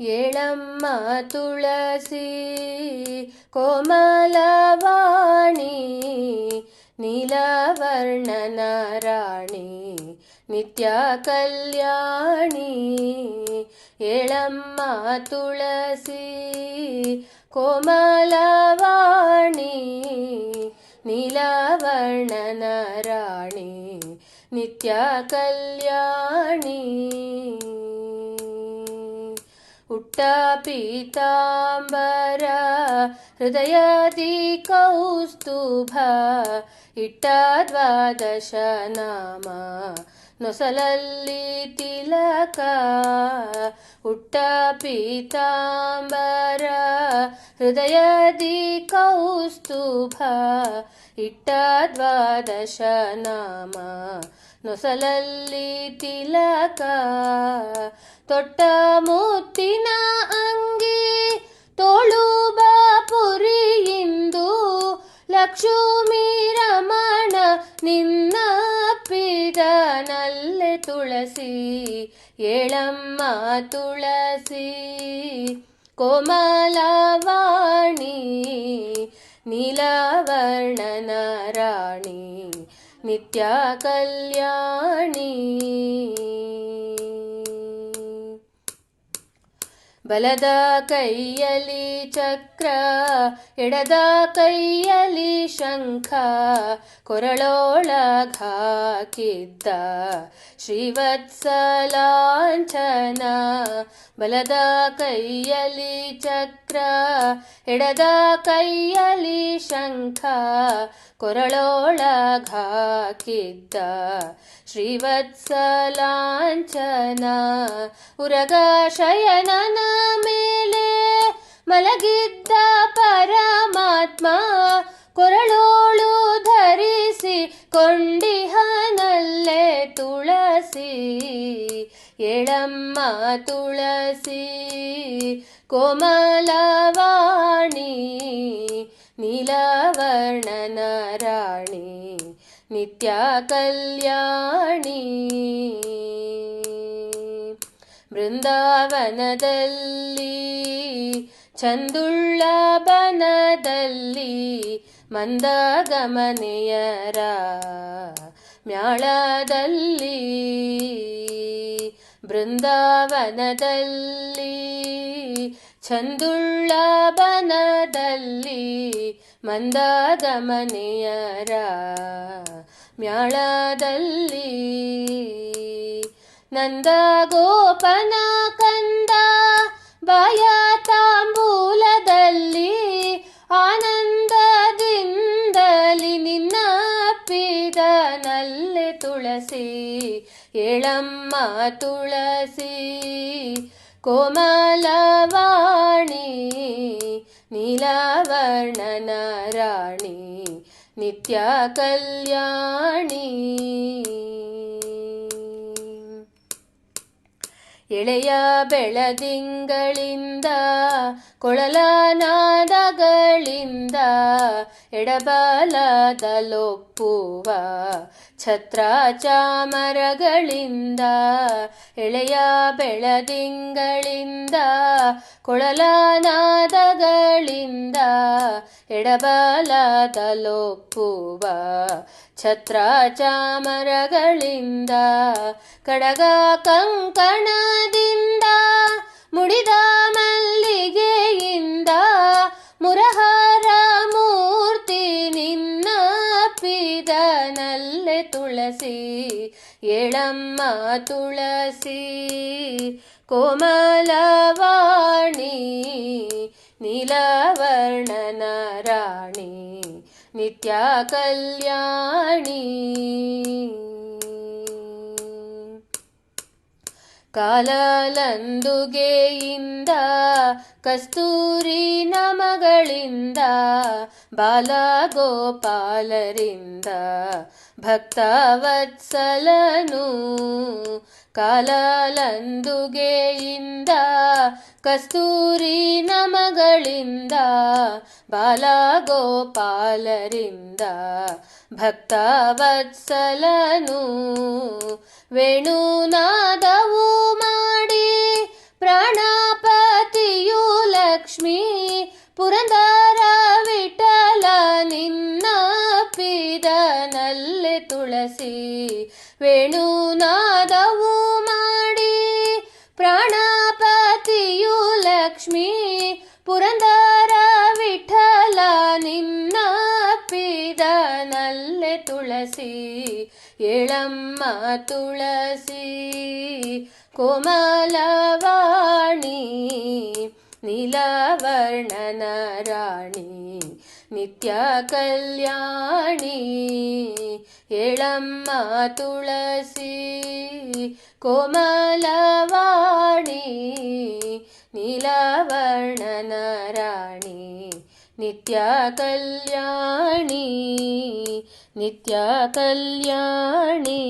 ಏಳಮ್ಮ ತುಳಸಿ ಕೋಮಲವಾಣಿ ನೀಲವರ್ಣನ ರಾಣಿ ನಿತ್ಯ ಕಲ್ಯಾಣಿ. ಏಳಮ್ಮ ತುಳಸಿ ಕೋಮಲವಾಣಿ ನೀಲವರ್ಣನ ರಾಣಿ ನಿತ್ಯ ಕಲ್ಯಾಣಿ. ಉಟ್ಟ ಪೀತಾಂಬರ ಹೃದಯದಿ ಕೌಸ್ತುಭ ಇಟ್ಟ ದ್ವಾದಶ ನಾಮ ನೊಸಲಲ್ಲಿ ತಿಲಕ ಉಟ್ಟ ಪೀತಾಂಬರ ಹೃದಯದಿ ಕೌಸ್ತುಭ ಇಟ್ಟ ದ್ವಾದಶ ನಾಮ ನೊಸಲಲ್ಲಿ ತಿಲಕ, ತೊಟ್ಟ ಮುತ್ತಿನ ಅಂಗಿ ತೋಳು ಬಾಪುರಿಯಿಂದು ಲಕ್ಷ್ಮೀ ರಮಣ ನಿನ್ನ ಪಿದನಲ್ಲೆ ತುಳಸಿ, ಏಳಮ್ಮ ತುಳಸಿ, ಕೋಮಲವಾಣಿ, ನೀಲವರ್ಣನ ರಾಣಿ. नित्या कल्याणी। ಬಲದ ಕೈಯಲಿ ಚಕ್ರ, ಎಡದ ಕೈಯಲಿ ಶಂಖ ಕೊರಳೊಳಗಾಕಿದ್ದ ಶ್ರೀವತ್ಸಲಾಂಛನ. ಬಲದ ಕೈಯಲಿ ಚಕ್ರ, ಎಡದ ಕೈಯಲಿ ಶಂಖ ಕೊರಳೊಳಗಾಕಿದ್ದ ಶ್ರೀವತ್ಸಲಾಂಛನ. ಉರಗ ಶಯನನ ಮೇಲೆ ಮಲಗಿದ್ದ ಪರಮಾತ್ಮ ಕೊರಳೋಳು ಧರಿಸಿ ಕೊಂಡಿಹನಲ್ಲೇ ತುಳಸಿ ಎಳಮ್ಮ ತುಳಸಿ ಕೋಮಲವಾಣಿ ನೀಲವರ್ಣನ ರಾಣಿ ನಿತ್ಯ ಕಲ್ಯಾಣಿ. ಬೃಂದಾವನದಲ್ಲಿ ಚಂದುಳ್ಳ ಬನದಲ್ಲಿ ಮಂದಗಮನೆಯರ ಮ್ಯಾಳದಲ್ಲಿ ಬೃಂದಾವನದಲ್ಲಿ ಚಂದುಳ್ಳ ಬನದಲ್ಲಿ ಮಂದಗಮನೆಯರ ಮ್ಯಾಳದಲ್ಲಿ. ನಂದ ಗೋಪನ ಕಂದ ಬಯ ತಾಂಬೂಲದಲ್ಲಿ ಆನಂದದಿಂದಲಿ ನಿನ್ನ ಪಿದನಲ್ಲೆ ತುಳಸಿ, ಏಳಮ್ಮ ತುಳಸಿ, ಕೋಮಲವಾಣಿ, ನೀಲವರ್ಣನ ರಾಣಿ, ನಿತ್ಯ ಕಲ್ಯಾಣಿ. ಎಳೆಯ ಬೆಳದಿಂಗಳಿಂದ ಕೊಳಲಾನಾದಗಳಿಂದ ಎಡಬಲದಲೊಪ್ಪುವ ಛತ್ರ ಚಾಮರಗಳಿಂದ ಎಳೆಯ ಬೆಳದಿಂಗಳಿಂದ ಕೊಳಲ ನಾದಗಳಿಂದ ಎಡಬಲದಲೊಪ್ಪುವ ಛತ್ರ ಚಾಮರಗಳಿಂದ ಕಡಗ ಕಂಕಣದಿಂದ ಮುಡಿದ ಮಲ್ಲಿಗೆಯಿಂದ ಮುರಹರ ಮೂರ್ತಿ ನಿನ್ನ ಪಿದನಲ್ಲೆ ತುಳಸಿ, ಏಳಮ್ಮ ತುಳಸಿ, ಕೋಮಲವಾಣಿ ನಿತ್ಯ ಕಲ್ಯಾಣಿ. ಕಾಲಲಂದುಗೆಯಿಂದ ಕಸ್ತೂರಿ ನಮಗಳಿಂದ ಬಾಲಗೋಪಾಲರಿಂದ ಭಕ್ತವತ್ಸಲನು. ಕಾಲಲಂದುಗೆಯಿಂದ ಕಸ್ತೂರಿ ನಮಗಳಿಂದ ಬಾಲ ಗೋಪಾಲರಿಂದ ಭಕ್ತ ಭಕ್ತವತ್ಸಲನು ವೇಣುನಾದವು ಮಾಡಿ, ಪ್ರಾಣಪತಿಯು ಲಕ್ಷ್ಮೀ ಪುರಂದರ ವಿಠಲ ನಿನ್ನ ಪಿದನಲ್ಲೆ ತುಳಸಿ ವೇಣುನಾದವು ಮಾಡಿ, ಪ್ರಾಣ ಲಕ್ಷ್ಮೀ ಪುರಂದರ ವಿಠಲ ನಿನ್ನ ಪಿದನಲ್ಲೆ ತುಳಸಿ, ಏಳಮ್ಮ ತುಳಸಿ, ಕೋಮಲವಾಣಿ, ನೀಲವರ್ಣನ ರಾಣಿ, ನಿತ್ಯ ಕಲ್ಯಾಣಿ, ಏಳಮ್ಮ ತುಳಸಿ, ಕೋಮಲವಾಣಿ नीलावर्णनाराणि नित्या कल्याणि नित्या कल्याणि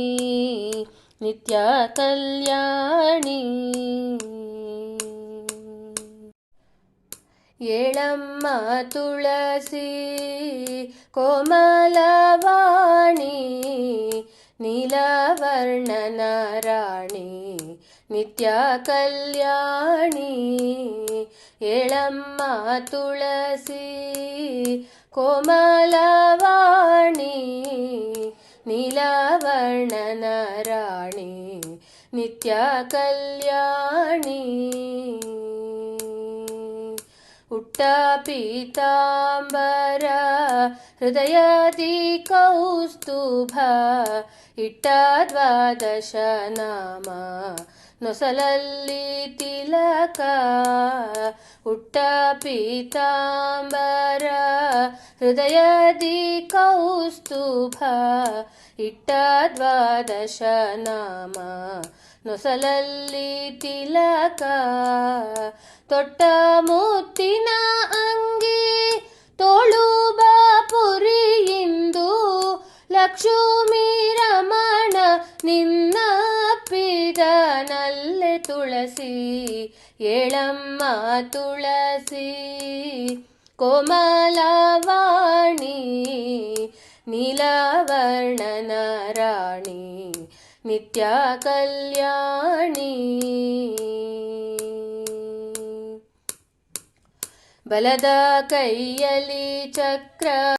नित्या कल्याणी एलं मातुलसी कोमलवाणी नीलावर्णनाराणि। नित्या कल्याणी एलम् मातुलसी कोमलावाणी नीलावर्णनराणि नित्या कल्याणी उट्टा पीताम्बरा हृदयादिकौस्तुभा इट्टा द्वादश द्वादशनामा ನೊಸಲಲ್ಲಿ ತಿಲಕ ಉಟ್ಟ ಪೀತಾಂಬರ, ಹೃದಯದಿ ಕೌಸ್ತುಭ, ಇಟ್ಟ ದ್ವಾದಶ ನಾಮ. ನೊಸಲಲ್ಲಿ ತಿಲಕ, ತೊಟ್ಟ ಮುತ್ತಿನ ಅಂಗಿ ತೋಳು ಬಾಪುರಿಯಿಂದು ಲಕ್ಷ್ಮೀ ರಮಣ ನಿನ್ನಪ್ಪಿದನಲ್ಲೆ ತುಳಸಿ ಏಳಮ್ಮ ತುಳಸಿ ಕೋಮಲವಾಣಿ ನೀಲವರ್ಣನ ರಾಣಿ ನಿತ್ಯ ಕಲ್ಯಾಣಿ. ಬಲದ ಕೈಯಲ್ಲಿ ಚಕ್ರ